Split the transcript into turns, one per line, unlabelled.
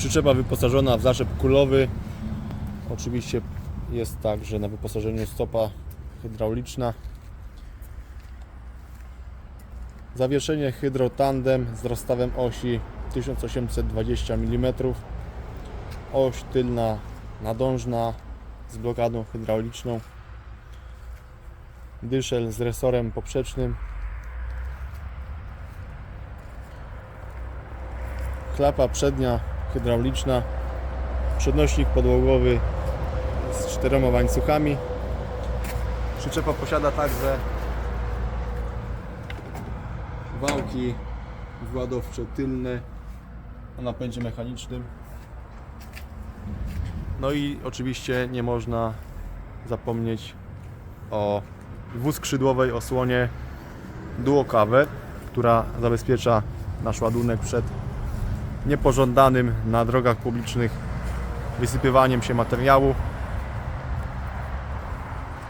Przyczepa wyposażona w zaszep kulowy. Oczywiście jest także na wyposażeniu stopa hydrauliczna. Zawieszenie hydrotandem z rozstawem osi 1820 mm. Oś tylna nadążna z blokadą hydrauliczną. Dyszel z resorem poprzecznym. Klapa przednia hydrauliczna. Przednośnik podłogowy z czterema łańcuchami. Przyczepa posiada także wałki władowcze tylne o napędzie mechanicznym. No i oczywiście nie można zapomnieć o dwuskrzydłowej osłonie duokawę, która zabezpiecza nasz ładunek przed niepożądanym na drogach publicznych wysypywaniem się materiału.